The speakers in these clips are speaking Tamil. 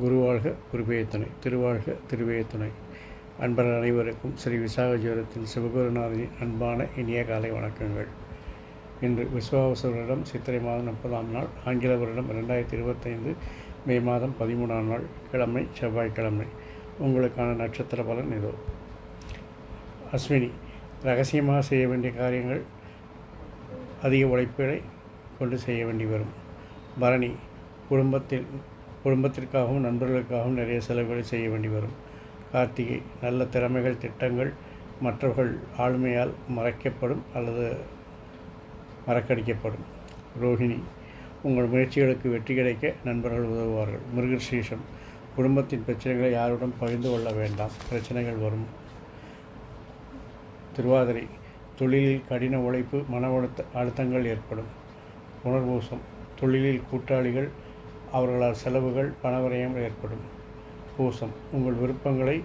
குருவாழ்க குருபேயத்துணை திருவாழ்க திருவேயத்துணை அன்பர்கள் அனைவருக்கும் ஸ்ரீ விசாகஜோரத்தில் சிவகுருநாதனின் அன்பான இனிய காலை வணக்கங்கள். இன்று விஸ்வாவசவரிடம் சித்திரை மாதம் முப்பதாம் நாள் ஆங்கில வருடம் ரெண்டாயிரத்தி இருபத்தைந்து மே மாதம் பதிமூணாம் நாள் கிழமை செவ்வாய்க்கிழமை. உங்களுக்கான நட்சத்திர பலன் இதோ. அஸ்வினி ரகசியமாக செய்ய வேண்டிய காரியங்கள் அதிக உழைப்புகளை கொண்டு செய்ய வேண்டி வரும். பரணி குடும்பத்தில் குடும்பத்திற்காகவும் நண்பர்களுக்காகவும் நிறைய செலவுகளை செய்ய வேண்டி வரும். கார்த்திகை நல்ல திறமைகள் திட்டங்கள் மற்றவர்கள் ஆளுமையால் மறைக்கப்படும் அல்லது மறக்கடிக்கப்படும். ரோஹிணி உங்கள் முயற்சிகளுக்கு வெற்றி கிடைக்க நண்பர்கள் உதவுவார்கள். மிருகசீஷம் குடும்பத்தின் பிரச்சனைகளை யாருடன் பகிர்ந்து கொள்ள வேண்டாம். பிரச்சனைகள் வரும். திருவாதிரை தொழிலில் கடின உழைப்பு மன அழுத்த அழுத்தங்கள் ஏற்படும். புனர்பூசம் தொழிலில் கூட்டாளிகள் அவர்களால் செலவுகள் பணவரையம் ஏற்படும். பூசம் உங்கள் விருப்பங்களை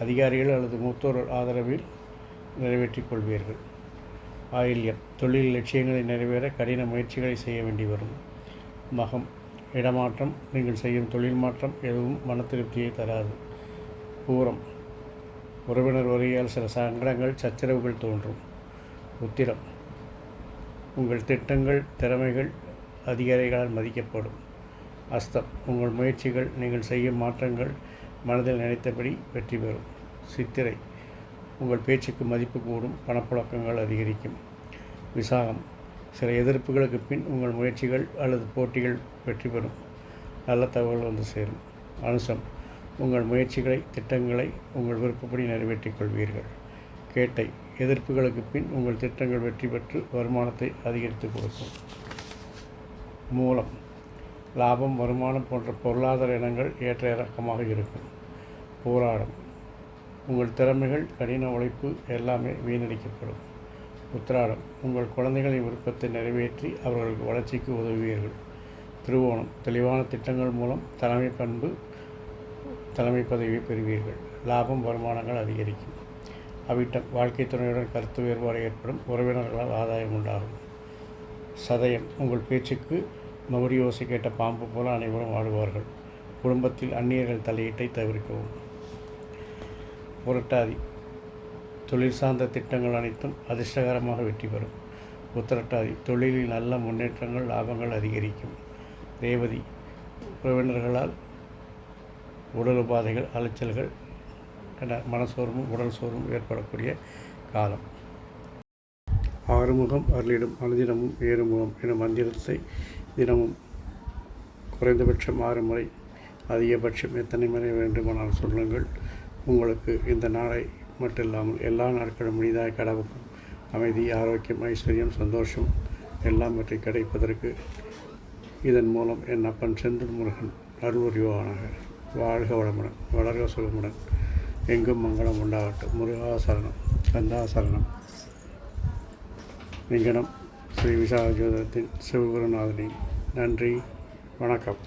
அதிகாரிகள் அல்லது மூத்தோர் ஆதரவில் நிறைவேற்றிக் கொள்வீர்கள். ஆயில்யம் தொழில் லட்சியங்களை நிறைவேற கடின முயற்சிகளை செய்ய வேண்டி வரும். மகம் இடமாற்றம் நீங்கள் செய்யும் தொழில் மாற்றம் எதுவும் மன திருப்தியை தராது. பூரம். உறவினர் வருகையால் சில சங்கடங்கள் சச்சரவுகள் தோன்றும். உத்திரம். உங்கள் திட்டங்கள் திறமைகள் அதிகாரிகளால் மதிக்கப்படும். அஸ்தம். உங்கள் முயற்சிகள் நீங்கள் செய்யும் மாற்றங்கள் மனதில் நினைத்தபடி வெற்றி பெறும். சித்திரை. உங்கள் பேச்சுக்கு மதிப்பு கூடும் பணப்புழக்கங்கள் அதிகரிக்கும். விசாகம். சில எதிர்ப்புகளுக்கு பின் உங்கள் முயற்சிகள் அல்லது போட்டிகள் வெற்றி பெறும். நல்ல தகவல் வந்து சேரும். அனுசம் உங்கள் முயற்சிகளை திட்டங்களை உங்கள் விருப்பப்படி நிறைவேற்றிக் கொள்வீர்கள். கேட்டை எதிர்ப்புகளுக்கு பின் உங்கள் திட்டங்கள் வெற்றி பெற்று வருமானத்தை அதிகரித்து கொடுக்கும். மூலம் லாபம் வருமானம் போன்ற பொருளாதார இனங்கள் ஏற்ற இறக்கமாக இருக்கும். போராடம் உங்கள் திறமைகள் கடின உழைப்பு எல்லாமே வீணடிக்கப்படும். உத்திராடம். உங்கள் குழந்தைகளின் விருப்பத்தை நிறைவேற்றி அவர்களுக்கு வளர்ச்சிக்கு உதவுவீர்கள். திருவோணம். தெளிவான திட்டங்கள் மூலம் தலைமை பண்பு தலைமை பதவியை பெறுவீர்கள். லாபம் வருமானங்கள் அதிகரிக்கும். அவிட்டம். வாழ்க்கை துணையுடன் கருத்து வேறுபாடு ஏற்படும். உறவினர்களால் ஆதாயம் உண்டாகும். சதயம். உங்கள் பேச்சுக்கு மகுடி யோசை கேட்ட பாம்பு போல அனைவரும் வாழுவார்கள் குடும்பத்தில் அந்நியர்கள் தலையீட்டை தவிர்க்கவும். புரட்டாதி. தொழில் சார்ந்த திட்டங்கள் அனைத்தும் அதிர்ஷ்டகரமாக வெற்றி பெறும். உத்திரட்டாதி தொழிலில் நல்ல முன்னேற்றங்கள் லாபங்கள் அதிகரிக்கும். ரேவதி உறவினர்களால் உடல் உபாதைகள் அலைச்சல்கள் என மனசோர்வும் உடல் சோர்வும் ஏற்படக்கூடிய காலம். ஆறுமுகம் அருளிடும் அனுதினமும் ஏறுமுகம் எனும் மந்திரத்தை தினமும் குறைந்தபட்சம் ஆறு முறை அதிகபட்சம் எத்தனை முறை வேண்டுமானால் சொல்லுங்கள். உங்களுக்கு இந்த நாளை மட்டும் இல்லாமல் எல்லா நாட்களும் முடிதாய் கடவுளும் அமைதி ஆரோக்கியம் ஐஸ்வர்யம் சந்தோஷம் எல்லாம் பற்றி கிடைப்பதற்கு இதன் மூலம் என் அப்பன் செந்தில் முருகன் அருள்வரிவானாக வாழ்க வளமுடன் வளர்க சுகமுடன் எங்கும் மங்களம் உண்டாகட்டும். முருகாசரணம் கந்தாசரணம் லிங்கனம் ஸ்ரீ விசாக ஜோதரத்தின் சிவகுருநாதனின் நன்றி வணக்கம்.